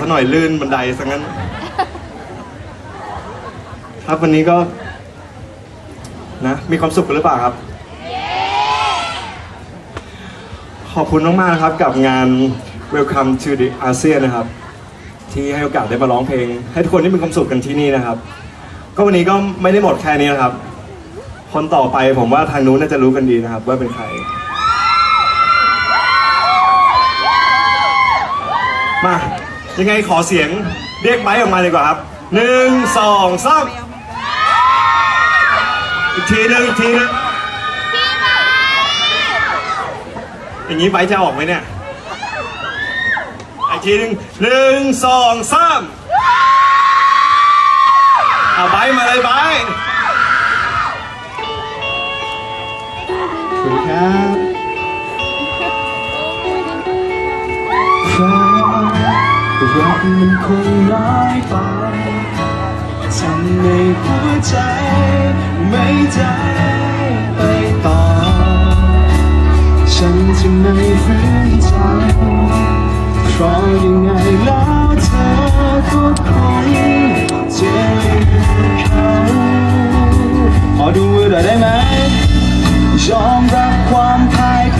ซะหน่อยลื่นบันไดซะงั้น ครับวันนี้ก็ นะ มีความสุขกันหรือเปล่าครับ ขอบคุณมากๆนะครับกับงาน Welcome to the ASEAN นะครับ ที่ให้โอกาสได้มาร้องเพลง ให้ทุกคนได้มีความสุขกันที่นี่นะครับ ก็วันนี้ก็ไม่ได้หมดแค่นี้นะครับ คนต่อไปผมว่าทางนู้นน่าจะรู้กันดีนะครับ ว่าเป็นใครมา ยังไงขอเสียงเรียกไบค์ออกมาดีกว่าครับหนึ่งสองสามอีกทีหนึงอีกทีหนึงอย่างนี้ไบค์จะออกไหมเนี่ยอีกทีหนึงหนึ่งสองสามเอาไบค์มาเลยไบค์สวัสดีครับ รักมันคงน้อยไปทำในหัวใจ ไม่ได้ไปต่อ ฉันจึงไม่ฝืนใจเพราะยังไงแล้วเธอก็คงจะลืมเขาขอดูมือหน่อยได้ไหมยอมรับความพ่ายแพ้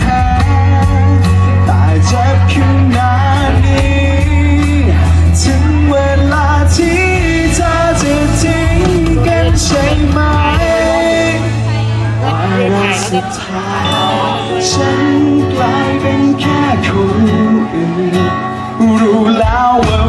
สุดท้ายฉันกลายเป็นแค่คนอื่นรู้แล้วว่า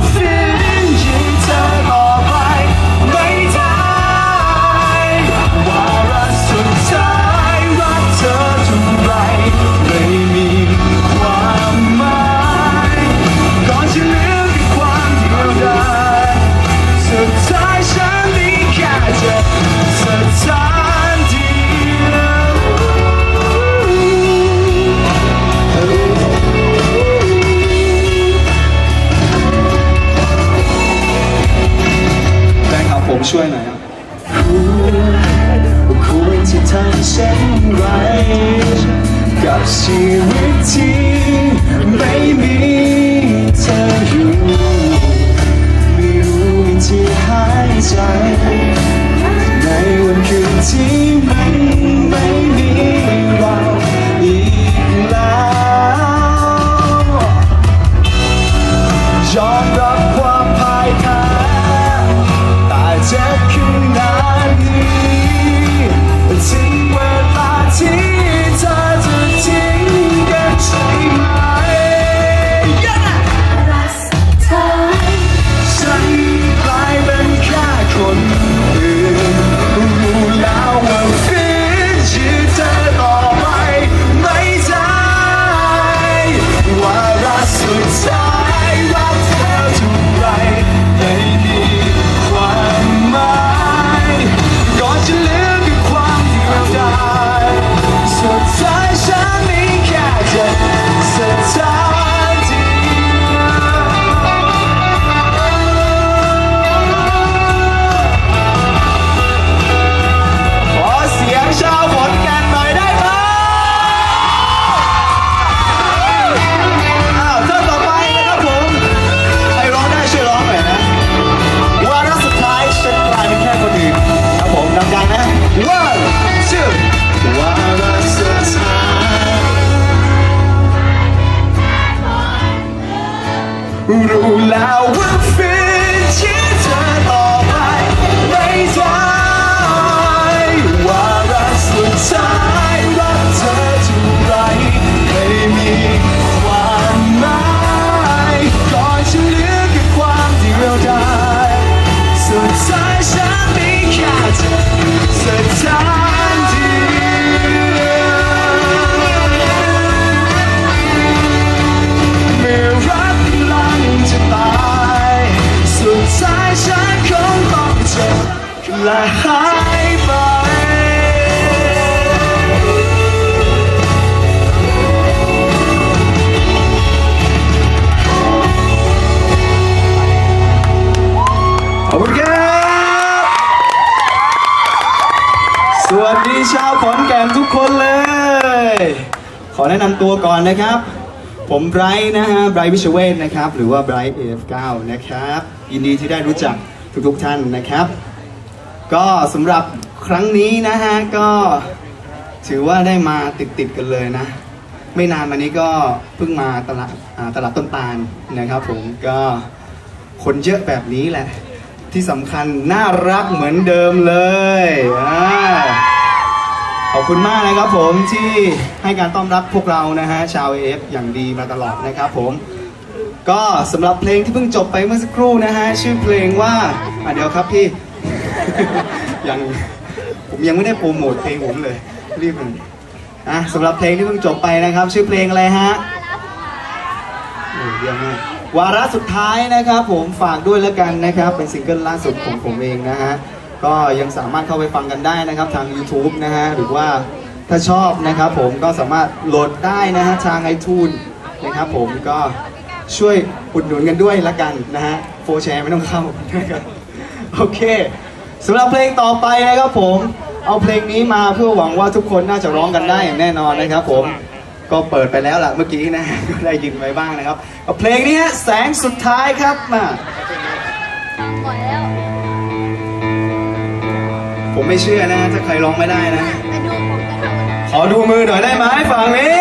ควรจะทำเช่นไร กับชีวิตที่ไม่มีเธออยู่ไม่รู้วิธีหายใจ ในวันคืนที่ รู้แสวัสดีชาวขอนแก่นทุกคนเลย ขอแนะนำตัวก่อนนะครับ ผมไบรท์นะฮะไบรท์วิชเวทนะครับ หรือว่าไบรท์ AF9 นะครับ ยินดีที่ได้รู้จักทุกๆท่านนะครับ ก็สำหรับครั้งนี้นะฮะก็ถือว่าได้มาติดๆกันเลยนะ ไม่นานมานี้ก็เพิ่งมาตลาดตลาดต้นตาลนะครับ ผมก็คนเยอะแบบนี้แหละ ที่สำคัญน่ารักเหมือนเดิมเลยอ่า ขอบคุณมากนะครับผมที่ให้การต้อนรับพวกเรานะฮะชาวเอฟอย่างดีมาตลอดนะครับผมก็สำหรับเพลงที่เพิ่งจบไปเมื่อสักครู่นะฮะชื่อเพลงว่าอะเดี๋ยวครับพี่ ยังผมยังไม่ได้โปรโมทเพลงผมเลย รีบหน่อยอะสำหรับเพลงที่เพิ่งจบไปนะครับ ชื่อเพลงอะไรฮะโอ้เยี่ยมมากวาระสุดท้ายนะครับ ผมฝากด้วยแล้วกันนะครับ เป็นซิงเกิลล่าสุดของผมเองนะฮะ ก็ยังสามารถเข้าไปฟังกันได้นะครับทาง YouTube นะฮะหรือว่าถ้าชอบนะครับผมก็สามารถโหลดได้นะฮะทาง iTunes นะครับผมก็ช่วยอุดหนุนกันด้วยละกันนะฮะโฟแชร์ไม่ต้องเข้านะครับโอเคสำหรับเพลงต่อไปนะครับผม เอาเพลงนี้มาเพื่อหวังว่าทุกคนน่าจะร้องกันได้อย่างแน่นอนนะครับผมก็เปิดไปแล้วล่ะเมื่อกี้นะก็ได้ยินไว้บ้างนะครับเอาเพลงนี้แสงสุดท้ายครับมาหมดแล้ว ผมไม่เชื่อนะ ถ้าใครร้องไม่ได้นะไปดูผมกันขอดูมือหน่อยได้ไหมฝั่งนี้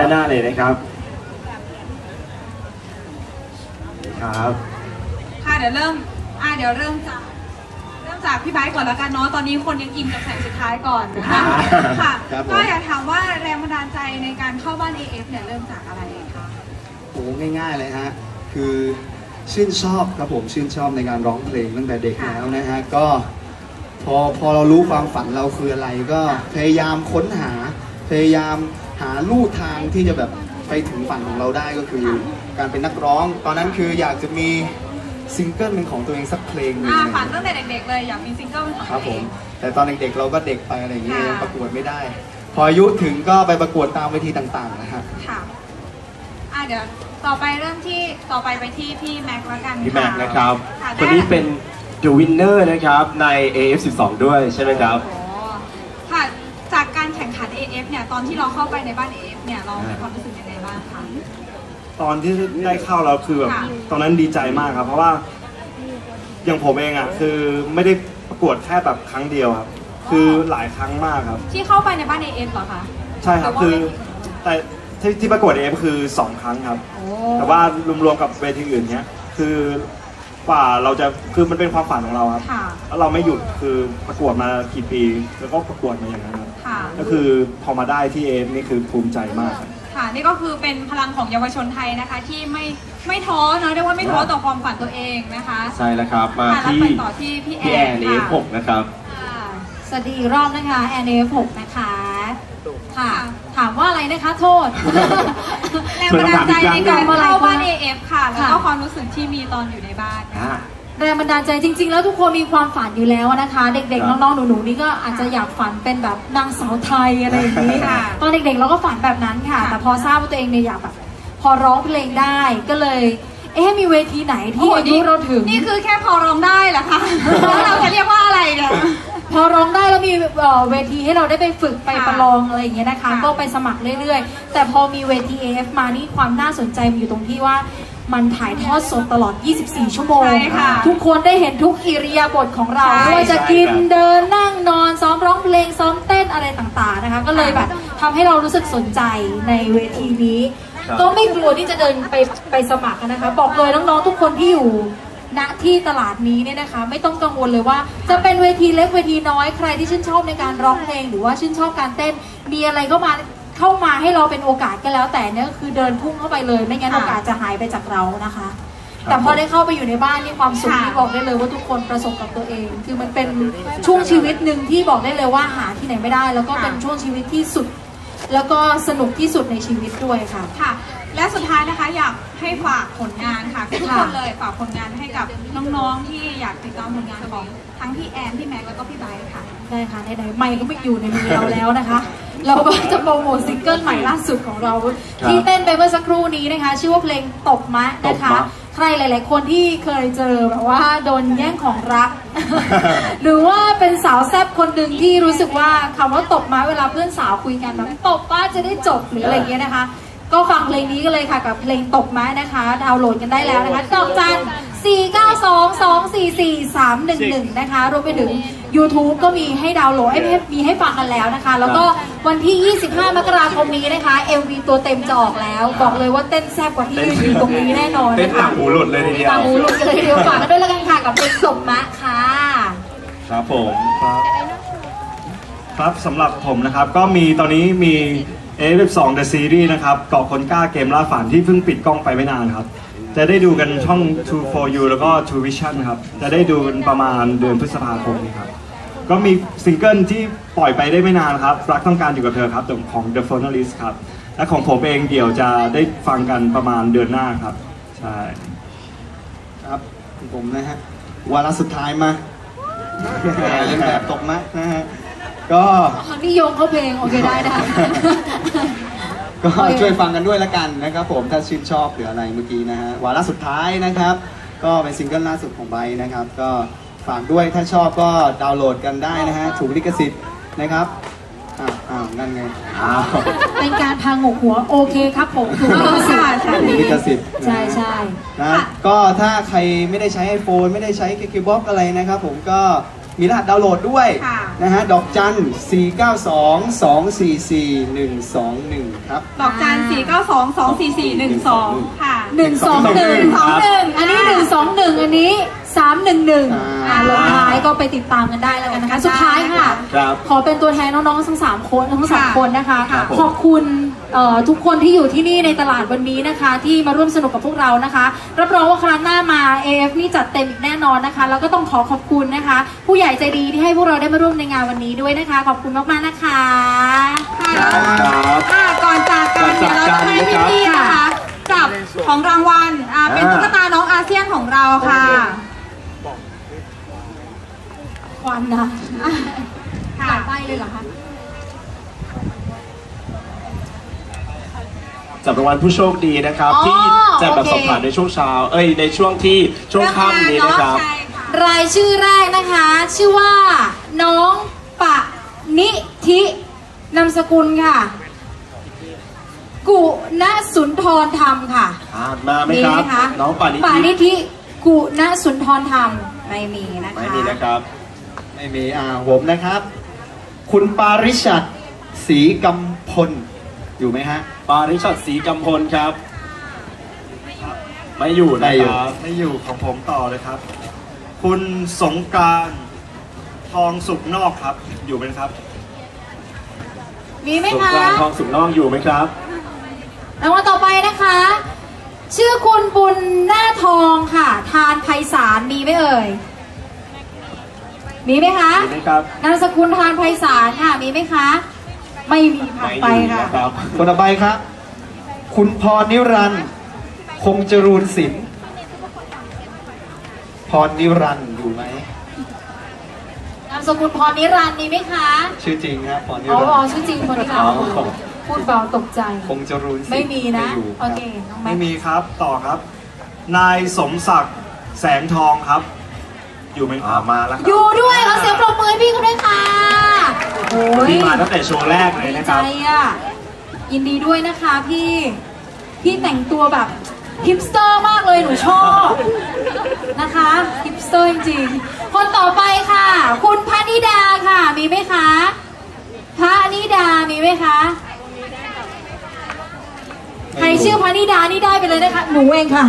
ดีนะเชิญคะด้านหน้าเลยนะครับครับ ค่ะเดี๋ยวเริ่มอ่าเดี๋ยวเริ่มจากเริ่มจากพี่ไบค์ก่อนแล้วกันเนาะตอนนี้คนยังอินกับแสงสุดท้ายก่อนนะคะครับค่ะครับผม ก็อยากถามว่าแรงบันดาลใจในการเข้าบ้าน AF เนี่ยเริ่มจากอะไรคะโอ้ง่ายๆเลยฮะ คือชื่นชอบครับผมชื่นชอบในการร้องเพลงตั้งแต่เด็กแล้วนะฮะ ก็พอพอเรารู้ความฝันเราคืออะไรก็พยายามค้นหา พยายาม หาลู่ทางที่จะแบบไปถึงฝันของเราได้ก็คือการเป็นนักร้อง ตอนนั้นคืออยากจะมีซิงเกิลเป็นของตัวเองสักเพลงหนึงอ่านะฝันตั้งแต่เด็กๆเลยอยากมีซิงเกิลเป็นของครับตัวผเอมง แต่ตอนเด็กๆเราก็เด็กไปอะไรอย่างเงี้ยค่ะ ประกวดไม่ได้ พออายุถึงก็ไปประกวดตามเวทีต่างๆนะฮะ ค่ะอ่าเดี๋ยวต่อไปเริ่มที่ต่อไปไปที่พี่แม็กซ์แล้วกันพี่แม็กซ์นะครับ ค่ะคนนี้เป็น The Winner นะครับใน AF12 ด้วยใช่ไหมครับ โอ้ค่ะ จากการแข่งขัน AF เนี่ย ตอนที่เราเข้าไปในบ้าน AF เนี่ยเรามีความรู้สึกยังไงบ้างคะ ตอนที่ได้เข้าแล้วคือแบบค่ะตอนนั้นดีใจมากครับ เพราะว่าอย่างผมเองอะคือไม่ได้ประกวดแค่แบบครั้งเดียวครับ คือหลายครั้งมากครับ ที่เข้าไปในบ้าน AF เหรอคะ ใช่ครับหรือว่าคือแต่ที่ที่ประกวดเอฟคือสองครั้งครับ โอ้แต่ว่ารวมๆกับเวทีอื่นเนี้ยคือ กว่าเราจะคือมันเป็นความฝันของเราครับค่ะ แล้วเราไม่หยุดคือประกวดมากี่ปี แล้วก็ประกวดมาอย่างนั้นครับค่ะ ก็คือพอมาได้ที่เอฟนี่คือภูมิใจมากครับ ค่ะ นี่ก็คือเป็นพลังของเยาวชนไทยนะคะ ที่ไม่ไม่ท้อเนอะเรียกว่าไม่ท้อต่อความฝันตัวเองนะคะใช่แล้วครับ มาค่ะแล้วที่ไปต่อที่พี่แอพี่แอนนค่ะ AF6 นะครับ ค่ะ สวัสดีอีกรอบนะคะแอนเอฟหกนะคะ ค่ะ ถามว่าอะไรนะคะโทษ แรงบันดาลใจในการเปิดคำถามอีกครั้งเข้าบ้าน AF ค่ะ แล้วก็ค่ะความรู้สึกที่มีตอนอยู่ในบ้านอ่า แรงบันดาลใจจริง ๆ แล้วทุกคนมีความฝันอยู่แล้วนะคะ เด็กครัๆบน้องๆ หนูๆ นี่ก็อาจจะอยากฝันเป็นแบบนางสาวไทยอะไรอย่างนี้ค่ะ ตอนเด็กๆ เราก็ฝันแบบนั้นค่ะ ค่ะ แต่พอทราบว่าตัวเองเนี่ยอยากแบบพอร้องเพลงได้ก็เลย เอ๊ะมีเวทีไหนที่อายุเราถึง นี่คือแค่พอร้องได้เหรอคะ แล้วเราจะเรียกว่าอะไรเนี่ย พอร้องได้แล้วมีเอ่อเวทีให้เราได้ไปฝึกไปค่ะประลองอะไรอย่างเงี้ยนะคะค่ะก็ไปสมัครเรื่อยๆ แต่พอมีเวที AF มานี่ความน่าสนใจมันอยู่ตรงที่ว่ามันถ่ายทอดสดตลอด 24 ชั่วโมง ใช่ค่ะทุกคนได้เห็นทุกอิริยาบถของเราใช่ ไม่ว่าจะกินใช่ครับ เดินนั่งนอนซ้อมร้องเพลงซ้อมเต้นอะไรต่างๆนะคะ ก็เลยแบบทำให้เรารู้สึกสนใจในเวทีนี้ ครับ ก็ไม่กลัวที่จะเดินไปไปสมัครนะคะ บอกเลยน้องๆทุกคนที่อยู่ ณที่ตลาดนี้เนี่ยนะคะ ไม่ต้องกังวลเลยว่า จะเป็นเวทีเล็กเวทีน้อยใครที่ชื่นชอบในการร้องเพลงหรือว่าชื่นชอบการเต้น มีอะไรเข้ามาเข้ามาให้เราเป็นโอกาสก็แล้ว แต่เนี่ยก็คือเดินพุ่งเข้าไปเลย ไม่งั้นค่ะโอกาสจะหายไปจากเรานะคะ แต่พอได้เข้าไปอยู่ในบ้านนี่ความสุขค่ะที่บอกได้เลยว่าทุกคนประสบกับตัวเอง คือมันเป็นช่วงชีวิตหนึ่งที่บอกได้เลยว่าหาที่ไหนไม่ได้ แล้วก็เป็นช่วงชีวิตที่สุด แล้วก็สนุกที่สุดในชีวิตด้วยค่ะ ค่ะ และสุดท้ายนะคะอยากให้ฝากผลงานค่ะทุกค่ะคนเลยฝากผลงานให้กับน้องๆที่อยากติดตามผลงานของทั้งพี่แอนพี่แม็กแล้วก็พี่ไบร์ทค่ะ ได้ค่ะไหนๆไม่ก็ไม่อยู่ในมือเราแล้วนะคะ เราก็จะโปรโมทซิงเกิลใหม่ล่าสุดของเรา ที่เต้นไปเมื่อสักครู่นี้นะคะ ชื่อว่าเพลงตบมะนะคะตบมะใครหลาย ๆ คนที่เคยเจอแบบว่าโดนแย่งของรัก หรือว่าเป็นสาวแซ่บคนหนึ่งที่รู้สึกว่าคำว่าตบมะเวลาเพื่อนสาวคุยกันแบบตบป้าจะได้จบหรืออะไรอย่างเงี้ยนะคะ ก็ฟังเพลงนี้กันเลยค่ะกับเพลงตบมะนะคะ ดาวน์โหลดกันได้แล้วนะคะดอกจัน 492244311 นะคะ รวมไปถึง YouTube ก็มีให้ดาวน์โหลดให้มีให้ฟังกันแล้วนะคะ แล้วก็วันที่ 25 มกราคมนี้นะคะ MV ตัวเต็มจะออกแล้ว บอกเลยว่าเต้นแซ่บกว่าที่ยืนอยู่ตรงนี้แน่นอนเต้นนะคะต่างหูหลุดเลยทีเดียวต่างหูหลุดกันเลยทีเดียวฝากกันด้วยแล้วกันค่ะกับเพลงตบมะค่ะ ครับผมครับครับสำหรับผมนะครับก็มีตอนนี้มี A12 The Series นะครับเกาะคนกล้าเกมล่าฝันที่เพิ่งปิดกล้องไปไม่นานครับ จะได้ดูกันช่อง True for You แล้วก็ True Vision ครับ จะได้ดูกันประมาณเดือนพฤษภาคมนี้ครับ ก็มีซิงเกิลที่ปล่อยไปได้ไม่นานครับ รักต้องการอยู่กับเธอครับของ The p h o n a l i s t ครับ และของผมเองเดี๋ยวจะได้ฟังกันประมาณเดือนหน้าครับ ใช่ครับผมนะฮะวาระสุดท้ายมาเล่นแบบตกมะนะฮะ ก็นี่โยงเข้าเพลงโอเคได้ได้ ก็โอเคช่วยฟังกันด้วยละกันนะครับ ผมถ้าชื่นชอบหรืออะไรเมื่อกี้นะฮะวาระสุดท้ายนะครับ ก็เป็นซิงเกิลล่าสุดของไบร์ทนะครับ ก็ฝากด้วยถ้าชอบก็ดาวน์โหลดกันได้นะฮะถูกลิขสิทธิ์นะครับอ้าวอ้าวนั่นไงอ้าวเป็นการพางกหัวโอเคครับผมถูกต้องสิใช่ถูกลิขสิทธิ์นะฮะใช่ใช่นะก็ถ้าใครไม่ได้ใช้ iPhone ไม่ได้ใช้ QQ Box อะไรนะครับ ผมก็ มีรหัสดาวน์โหลดด้วยค่ะ นะฮะดอกจัน 492 244 121 ครับ ดอกจัน4 9 2 2 4 4 1 2ค่ะ หนึ่งสองหนึ่งสองหนึ่งอันนี้หนึ่งสองหนึ่งอันนี้สามหนึ่งหนึ่งอ่าอ่าลงท้ายก็ไปติดตามกันได้แล้วกันนะคะ สุดท้ายค่ะ ครับขอเป็นตัวแทนน้องๆทั้งสามคนทั้งสามค่ะคนนะคะ ครับผม ขอบคุณเอ่อทุกคนที่อยู่ที่นี่ในตลาดวันนี้นะคะ ที่มาร่วมสนุกกับพวกเรานะคะ รับรองว่าครั้งหน้ามา AF นี่จัดเต็มอีกแน่นอนนะคะ แล้วก็ต้องขอขอบคุณนะคะ ผู้ใหญ่ใจดีที่ให้พวกเราได้มาร่วมในงานวันนี้ด้วยนะคะ ขอบคุณมากๆนะคะค่ะแล้วอะก่อนจากกันเดี๋ยวเราจะให้พี่ๆนะคะจับของรางวัลอ่าเป็นตุ๊กตาน้องอาเซียนของเราค่ะ ควันนะค่ะหลายใบเลยเหรอคะจับรางวัลผู้โชคดีนะครับ อ๋อที่จะแบบโอเค สอบผ่านในช่วงเช้า เอ้ยในช่วงที่ช่วงค่ำนี้นะครับใช่ค่ะรายชื่อแรกนะคะ ชื่อว่า น้องปะนิธินามสกุลค่ะ กุณสุนทรธรรมค่ะอ่านมาไหมมีครัไหมบคะน้องปานิปานิธิธิกุณสุนทรธรรมไม่มีนะคะ ไม่มีนะครับ ไม่มีอ่าผมนะครับ คุณปาริชัดศรีกำพล อยู่ไหมฮะ ปาริชัดศรีกำพลครับ ไม่อยู่ไม่นะอคยู่ รับ ไม่อยู่ของผมต่อเลยครับ คุณสงกรารทองสุกนอกครับ อยู่ไหมครับ มีไหมสุกคะกลางทองสุกน้องอยู่ไหมครับ รางวัลต่อไปนะคะ ชื่อคุณบุญหน้าทองค่ะ ทานไพศาลมีไหมเอ่ย มีไหมคะมีไหมครับนามสกุลทานไพศาลค่ะมีไหมคะ ไม่มีผ่านไม่ไปอยู่ค่ะนะครับคนต่อไปครับ คุณพรนิรันดร์คงจรูนศิลป์พรนิรันดร์อยู่ไหม นามสกุลพรนิรันดร์มีไหมคะชื่อจริงครับพรนิอ๋อรันดอ๋อร์ ชื่อจริงคนนี้ค่ะอ๋อ พูดเบาตกใจ คงจรูนศิลป์ไม่มีนะ อยู่โอเคน้องแม็ไม่กซ์มีครับ ต่อครับ นายสมศักดิ์แสงทองครับ อยู่ไหมคอ่ารับมาแล้วคอรับยู่ด้วยขอเสียงปรบมือให้พี่เขาด้วยค่ะโอ้ย ที่มาตั้งแต่โชว์แรกเลยดีนะคใจรับ อะ ยินดีด้วยนะคะพี่ พี่แต่งตัวแบบฮิปสเตอร์มากเลยหนูชอบ นะคะฮิปสเตอร์จริงๆ คนต่อไปค่ะ คุณพนิดาค่ะ มีไหมคะพระนิดามีไหมคะ ใครชื่อพระนิดานี่ได้ไปเลยนะคะ หนูเองค่ะ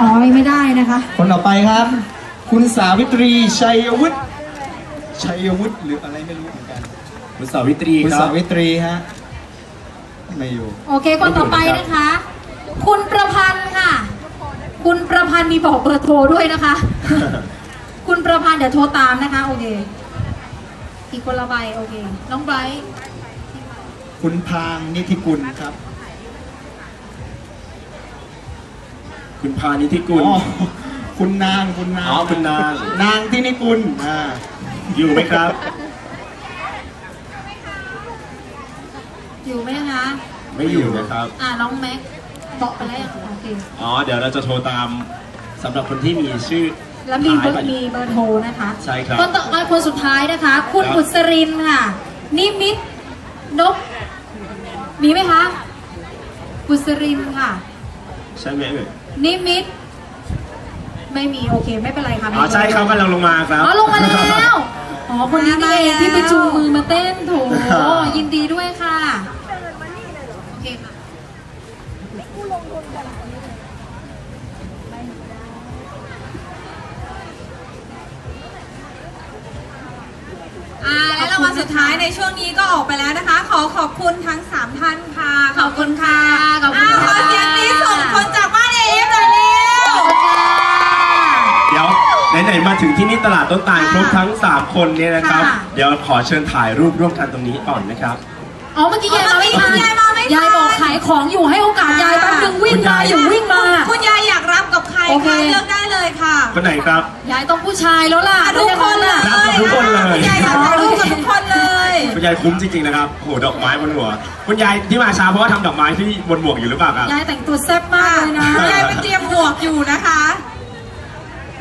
อ๋อไม่ได้นะคะ คนต่อไปครับ คุณสาวิตรี ชัยวุฒิ ชัยวุฒิหรืออะไรไม่รู้เหมือนกัน คุณสาวิตรีคุณครัสาบ วิตรีฮะ ไม่อยู่ โอเค คนต่อไปนะคะ คุณประพันธ์ค่ะ คุณประพันธ์มีบอกเบอร์โทรด้วยนะคะ คุณประพันธ์เดี๋ยวโทรตามนะคะ โอเค อีกคนละใบโอเค น้องไบรท์คุณพรางนิธิกุลครับ คุณพานิธิกุลอ๋อ คุณนางคุณนางอ๋อคุณนาง นางที่นิกุลอ่าอยู่ไหมครับ อยู่ไหมคะ ไม่อยู่นะครับ อ่าน้องแม็กบอกไปแล้วยังโอเคอ๋อ เดี๋ยวเราจะโทรตามสำหรับคนที่มีชื่อแล้วมีเบอท้ายร์บัตมีเบอร์โทรนะคะใช่ครับ คนต่อไปคนสุดท้ายนะคะ คุณครับ บุษรินค่ะ นิมิตนก มีไหมคะ บุษรินค่ะ ใช่ไหมเอ่ยนิมิต ไม่มีโอเคไม่เป็นไรค่ะอ๋อใช่ครับกำลังลงมาครับ อ๋อลงมาแล้วอ๋อคนนี้นี่เองที่ไปจูงมือมาเต้นโถยินดีด้วยค่ะโอเคค่ะอ่าและรางวัลสุดท้ายในช่วงนี้ก็ออกไปแล้วนะคะ ขอขอบคุณทั้ง 3 ท่านค่ะ ขอบคุณค่ะขอบคุณาค่ะ ขอเสียงนี้ส่งคนจากบ้านเอฟหน่อยเร็ว เดี๋ยว ไหนๆมาถึงที่นี่ตลาดต้นตาลค่ะครบทั้ง 3 คนเนี่ยนะครับ ค่ะ เดี๋ยวขอเชิญถ่ายรูปร่วมกันตรงนี้ก่อนนะครับ อ๋อเมื่อกี้ยายมาไม่ทันยายมาไม่ทัน ยายบอกขายของอยู่ให้โอกาสยายแป๊บนึงวิ่งมาอยู่วิ่งมา คุณยายอยากรับกับใครโอเค คะเลือกได้เลยค่ะคนไหนครับ ยายต้องผู้ชายแล้วล่ะอะทุกคนเลยรับกับทุกคนเลย คุณยายอยากถ่ายรูปกับทุกคนเลย คุณยายคุ้มจริงๆนะครับโหดอกไม้บนหัว คุณยายที่มาช้าเพราะว่าทำดอกไม้ที่บนหมวกอยู่หรือเปล่าครับ ยายแต่งตัวแซ่บมากเลยนะ คุณยายไปเตรียมหมวกอยู่นะคะ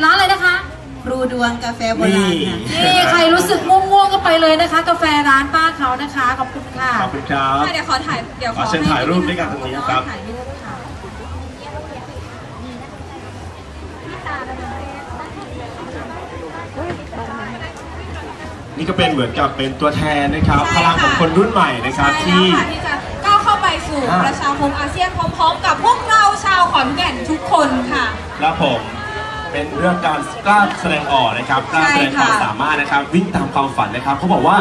ร้านอะไรนะคะค รูดวงกาแฟโบราณค่ะ นี่ใครรู้สึกง่วงๆก็ไปเลยนะคะ กาแฟร้านป้าเขานะคะขอบคุณค่ะขอบคุณครับ เดี๋ยวขอถ่ายเดี๋ยวขอเชิญถ่ายรูปด้วยกันตรงนี้นะครับถ่ายรูปค่ะนี่ก็เป็นเหมือนกับเป็นตัวแทนนะครับใช่พค่ะลังของคนรุ่นใหม่นะครับใช่ที่แล้วค่ะที่จะก้าวเข้าไปสู่อ่าประชาคมอาเซียนพร้อมๆ กับพวกเราชาวขอนแก่นทุกคนค่ะครับผม เป็นเรื่องการกล้าแสดงออกนะครับกล้าแสดงความใช่ค่ะสามารถนะครับ วิ่งตามความฝันนะครับเขาบอกว่า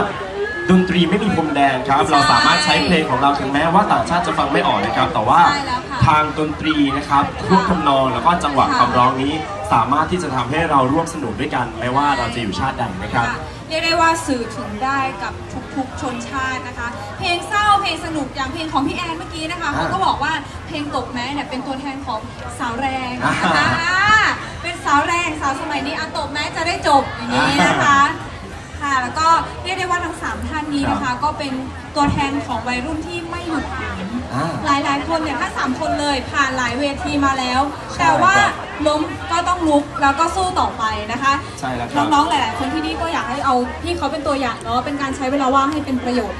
ดนตรีไม่มีพรมแดนครับใช่เราสามารถใช้เพลงของเราถึงแม้ว่าต่างชาติจะฟังไม่ออกนะครับ แต่ว่าใช่แล้วค่ะทางดนตรีนะครับท่วงทำนองแล้วก็จังหวะค่ะคำร้องนี้ สามารถที่จะทำให้เราร่วมสนุกด้วยกัน ไม่ว่าเราจะอยู่ชาติใดนะครับค่ะ เรียกได้ว่าสื่อถึงได้กับทุกๆชนชาตินะคะ เพลงเศร้าเพลงสนุกอย่างเพลงของพี่แอนเมื่อกี้นะคะเขาก็บอกว่าเพลงตกแม้เนี่ยเป็นตัวแทนของสาวแรงนะคะอ่าอ่าเป็นสาวแรงสาวสมัยนี้อะตกแม้จะได้จบอย่างนี้นะคะค่ะแล้วก็เรียกได้ว่าทั้งสามท่านนี้นะคะ ก็เป็นตัวแทนของวัยรุ่นที่ไม่หยุด ฝันอ่าหลายๆคนเนี่ยถ้าสามคนเลยผ่านหลายเวทีมาแล้ว ใช่แต่ว่าครับล้มก็ต้องลุกแล้วก็สู้ต่อไปนะคะใช่แล้วครับ น้องๆหลายๆคนที่นี่ก็อยากให้เอาพี่เขาเป็นตัวอย่างเนาะเป็นการใช้เวลาว่างให้เป็นประโยชน์